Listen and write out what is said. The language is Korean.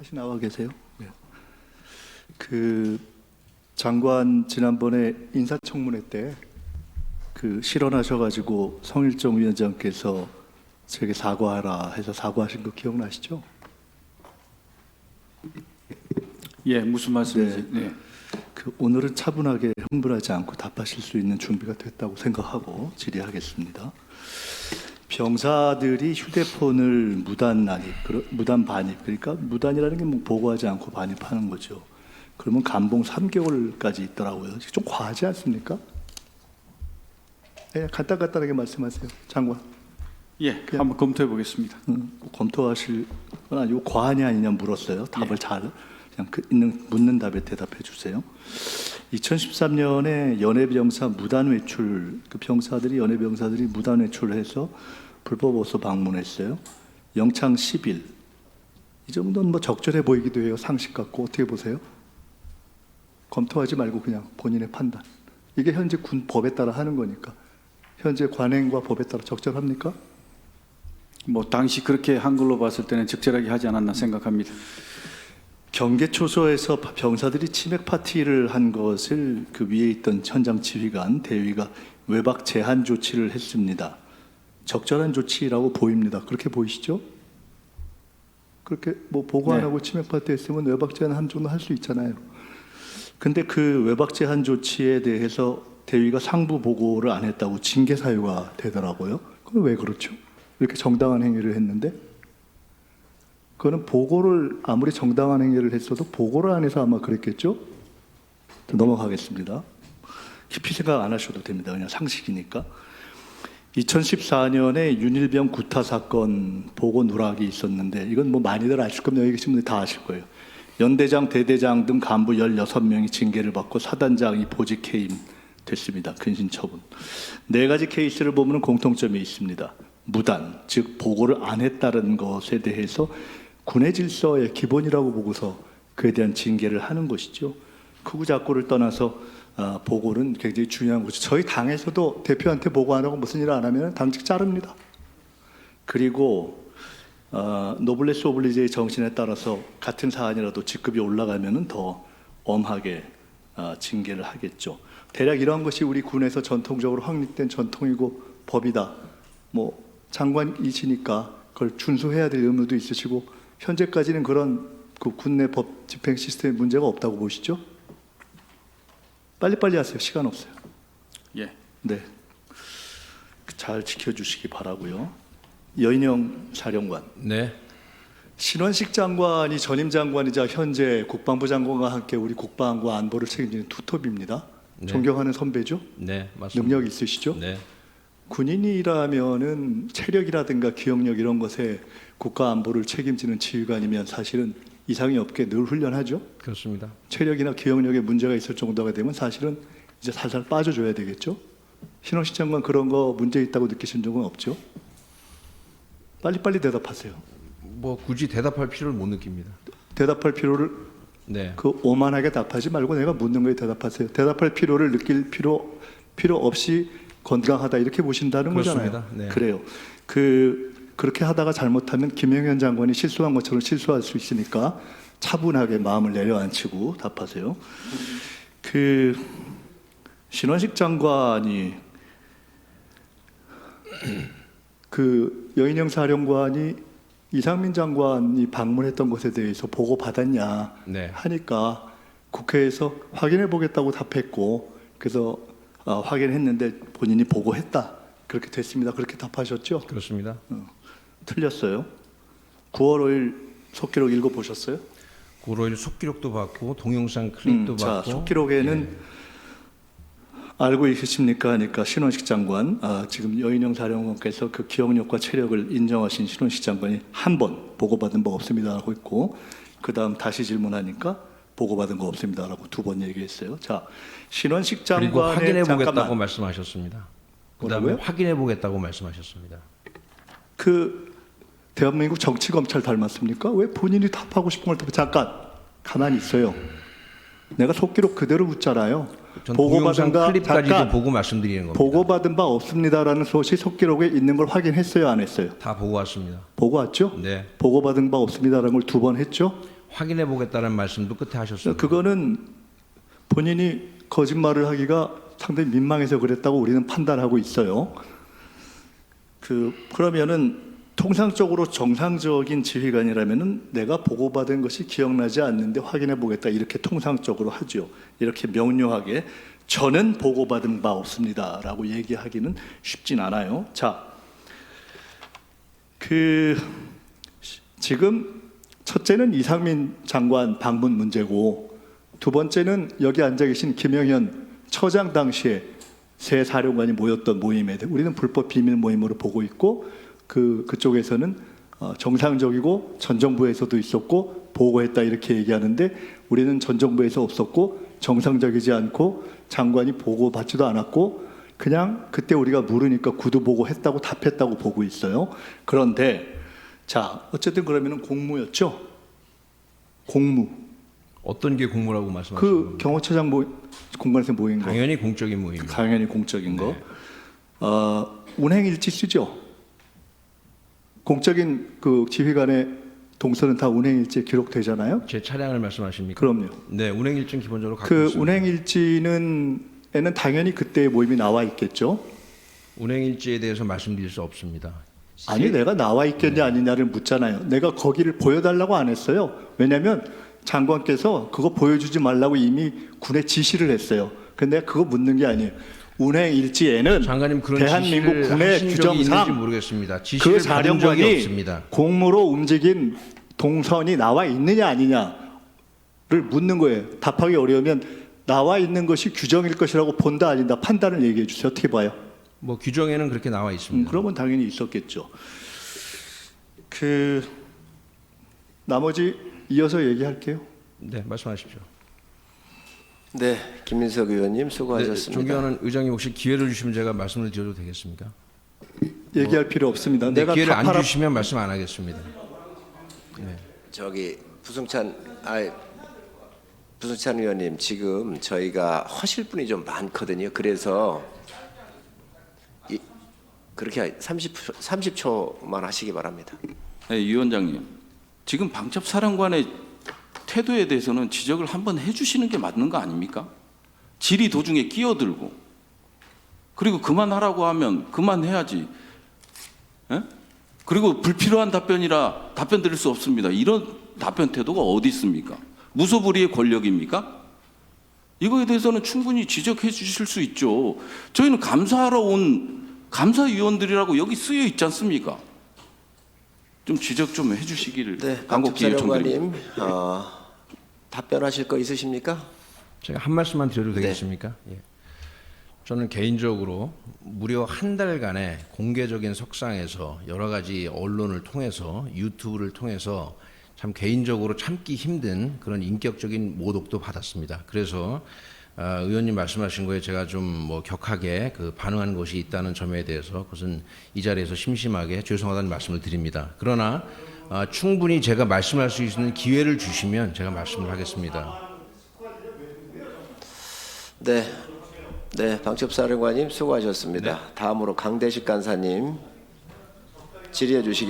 다시 나와 계세요. 네. 그 장관 지난번에 인사청문회 때 그 실언하셔가지고 성일정 위원장께서 제게 사과하라 해서 사과하신 거 기억나시죠? 예, 무슨 말씀이지? 네. 그 오늘은 차분하게 흥분하지 않고 답하실 수 있는 준비가 됐다고 생각하고 질의하겠습니다. 병사들이 휴대폰을 무단 난입, 그러- 무단 반입, 그러니까 무단이라는 게 뭐 보고하지 않고 반입하는 거죠. 그러면 감봉 3개월까지 있더라고요. 좀 과하지 않습니까? 예, 간단간단하게 말씀하세요, 장관. 예, 한번 검토해 보겠습니다. 음, 검토하실 건 아니고 과하냐 아니냐 물었어요. 답을 잘 그냥 그 있는 묻는 답에 대답해 주세요. 2013년에 연예 병사 무단 외출 그 병사들이 연예 병사들이 무단 외출해서 불법 어서 방문했어요. 영창 10일 이 정도는 뭐 적절해 보이기도 해요. 상식 갖고 어떻게 보세요? 검토하지 말고 그냥 본인의 판단. 이게 현재 군 법에 따라 하는 거니까 현재 관행과 법에 따라 적절합니까? 뭐 당시 그렇게 한 걸로 봤을 때는 적절하게 하지 않았나 생각합니다. 경계 초소에서 병사들이 치맥 파티를 한 것을 그 위에 있던 현장 지휘관 대위가 외박 제한 조치를 했습니다. 적절한 조치라고 보입니다. 그렇게 보이시죠? 그렇게 뭐 보고 안 네. 하고 치맥 파티 했으면 외박 제한 한 정도 할 수 있잖아요. 근데 그 외박 제한 조치에 대해서 대위가 상부 보고를 안 했다고 징계 사유가 되더라고요. 그건 왜 그렇죠? 이렇게 정당한 행위를 했는데 그거는 보고를 아무리 정당한 행위를 했어도 보고를 안 해서 아마 그랬겠죠. 넘어가겠습니다. 깊이 생각 안 하셔도 됩니다. 그냥 상식이니까. 2014년에 윤일병 구타 사건 보고 누락이 있었는데 이건 뭐 많이들 아실 겁니다. 여기 계신 분들 다 아실 거예요. 연대장, 대대장 등 간부 16명이 징계를 받고 사단장이 보직 해임 됐습니다. 근신 처분. 네 가지 케이스를 보면 공통점이 있습니다. 무단, 즉 보고를 안 했다는 것에 대해서 군의 질서의 기본이라고 보고서 그에 대한 징계를 하는 것이죠. 크고 작고를 떠나서 아, 보고는 굉장히 중요한 거죠. 저희 당에서도 대표한테 보고 안 하고 무슨 일을 안 하면 당직 자릅니다. 그리고 어, 노블레스 오블리제의 정신에 따라서 같은 사안이라도 직급이 올라가면은 더 엄하게 어, 징계를 하겠죠. 대략 이런 것이 우리 군에서 전통적으로 확립된 전통이고 법이다. 뭐 장관이시니까 그걸 준수해야 될 의무도 있으시고 현재까지는 그런 그 군내 법 집행 시스템에 문제가 없다고 보시죠? 빨리빨리 하세요. 시간 없어요. 예. 네. 잘 지켜주시기 바라고요. 여인영 사령관. 네, 신원식 장관이 전임 장관이자 현재 국방부 장관과 함께 우리 국방과 안보를 책임지는 투톱입니다. 네. 존경하는 선배죠. 네, 맞습니다. 능력 있으시죠. 네, 군인이라면은 체력이라든가 기억력 이런 것에 국가 안보를 책임지는 지휘관이면 사실은 이상이 없게 늘 훈련하죠. 그렇습니다. 체력이나 기억력에 문제가 있을 정도가 되면 사실은 이제 살살 빠져줘야 되겠죠. 신원식 장관 그런 거 문제 있다고 느끼신 적은 없죠. 빨리빨리 대답하세요. 뭐 굳이 대답할 필요를 못 느낍니다. 대답할 필요를 네, 그 오만하게 답하지 말고 내가 묻는 거에 대답하세요. 대답할 필요를 느낄 필요 필요 없이 건강하다 이렇게 보신다는 거잖아요. 그렇습니다. 네. 그래요. 그 그렇게 하다가 잘못하면 김영현 장관이 실수한 것처럼 실수할 수 있으니까 차분하게 마음을 내려앉히고 답하세요. 그 신원식 장관이 그 여인영 사령관이 이상민 장관이 방문했던 것에 대해서 보고 받았냐 네, 하니까 국회에서 확인해 보겠다고 답했고 그래서 어, 확인했는데 본인이 보고했다. 그렇게 됐습니다. 그렇게 답하셨죠? 그렇습니다. 틀렸어요 9월 5일 속기록 읽어 보셨어요 9월 속기록도 받고 동영상 클립도 음, 자 받고 속기록에는 알고 계십니까 하니까 신원식 장관 아, 지금 여인영 사령관께서 그 기억력과 체력을 인정하신 신원식 장관이 한 번 보고받은 바 없습니다 라고 했고 그 다음 다시 질문하니까 보고받은 거 없습니다 라고 두 번 얘기했어요. 자 신원식 장관의 확인해 보겠다고 말씀하셨습니다. 그 다음에 뭐라고요? 확인해 보겠다고 말씀하셨습니다. 그 대한민국 정치 검찰 닮았습니까? 왜 본인이 답하고 싶은 걸 답해? 잠깐 가만히 있어요. 내가 속기록 그대로 묻잖아요. 전 보고받은 바 잠깐 보고 말씀드리는 겁니다. 보고받은 바 없습니다라는 소식 속기록에 있는 걸 확인했어요, 안 했어요? 다 보고 왔습니다. 보고 왔죠? 네. 보고받은 바 없습니다라는 걸 두 번 했죠? 확인해 보겠다는 말씀도 끝에 하셨습니다. 그거는 본인이 거짓말을 하기가 상당히 민망해서 그랬다고 우리는 판단하고 있어요. 그 그러면은 통상적으로 정상적인 지휘관이라면은 내가 보고받은 것이 기억나지 않는데 확인해 보겠다 이렇게 통상적으로 하죠. 이렇게 명료하게 저는 보고받은 바 없습니다라고 얘기하기는 쉽진 않아요. 자, 그 시- 지금 첫째는 이상민 장관 방문 문제고 두 번째는 여기 앉아 계신 김영현 처장 당시에 새 사령관이 모였던 모임에 대해 우리는 불법 비밀 모임으로 보고 있고 그 그쪽에서는 어, 정상적이고 전 정부에서도 있었고 보고했다 이렇게 얘기하는데 우리는 전 정부에서 없었고 정상적이지 않고 장관이 보고 받지도 않았고 그냥 그때 우리가 물으니까 구두 보고 했다고 답했다고 보고 있어요. 그런데 자 어쨌든 그러면은 공무였죠. 공무. 어떤 게 공모라고 말씀하시는 그 겁니까? 경호처장 모 공간에서 모인 거. 당연히 공적인 모임입니다. 당연히 공적인 거. 어, 운행일지 쓰죠. 공적인 그 지휘관의 동선은 다 운행일지에 기록되잖아요. 제 차량을 말씀하십니까? 그럼요. 네, 운행 일정 기본적으로 갖고 그 있습니다. 운행일지는 에는 당연히 그때의 모임이 나와 있겠죠. 운행 일지에 대해서 말씀드릴 수 없습니다. 아니 내가 나와 있겠냐 아니냐를 묻잖아요. 내가 거기를 보여달라고 안 했어요. 왜냐하면 장관께서 그거 보여주지 말라고 이미 군에 지시를 했어요. 근데 그거 묻는 게 아니에요. 운행 일지에는 장관님 그런 대한민국 있는지 규정상 모르겠습니다. 그 사령관이. 공무로 움직인 동선이 나와 있느냐 아니냐를 묻는 거예요. 답하기 어려우면 나와 있는 것이 규정일 것이라고 본다 아니다 판단을 얘기해 주세요. 어떻게 봐요? 뭐 규정에는 그렇게 나와 음, 있습니다. 그러면 당연히 있었겠죠. 그 나머지 이어서 얘기할게요. 네, 말씀하십시오. 네, 김민석 의원님 네, 수고하셨습니다. 존경하는 의장님 혹시 기회를 주시면 제가 말씀을 드려도 되겠습니까? 얘기할 필요 없습니다. 네, 내가 기회를 안 타파라 주시면 말씀 안 하겠습니다. 저기 부승찬 아 부승찬 의원님 지금 저희가 하실 분이 좀 많거든요. 그래서 이, 그렇게 30 30초만 하시기 바랍니다. 네, 위원장님. 지금 방첩 사령관의 태도에 대해서는 지적을 한번 해주시는 게 맞는 거 아닙니까? 질의 도중에 끼어들고 그리고 그만하라고 하면 그만해야지. 예? 그리고 불필요한 답변이라 답변 드릴 수 없습니다. 이런 답변 태도가 어디 있습니까? 무소불위의 권력입니까? 이거에 대해서는 충분히 지적해 주실 수 있죠. 저희는 감사하러 온 감사위원들이라고 여기 쓰여 있지 않습니까? 좀 지적 좀 해주시기를 네, 간곡히 요청드립니다. 어, 답변하실 거 있으십니까? 제가 한 말씀만 드려도 네. 되겠습니까? 예. 저는 개인적으로 무려 한 달간의 공개적인 석상에서 여러 가지 언론을 통해서 유튜브를 통해서 참 개인적으로 참기 힘든 그런 인격적인 모독도 받았습니다. 그래서 아, 의원님 말씀하신 거에 제가 좀 뭐 격하게 그 반응한 것이 있다는 점에 대해서 그것은 이 자리에서 심심하게 죄송하다는 말씀을 드립니다. 그러나 아, 충분히 제가 말씀할 수 있는 기회를 주시면 제가 말씀을 하겠습니다. 네, 네, 방첩사령관님 수고하셨습니다. 다음으로 강대식 간사님 질의해 주시기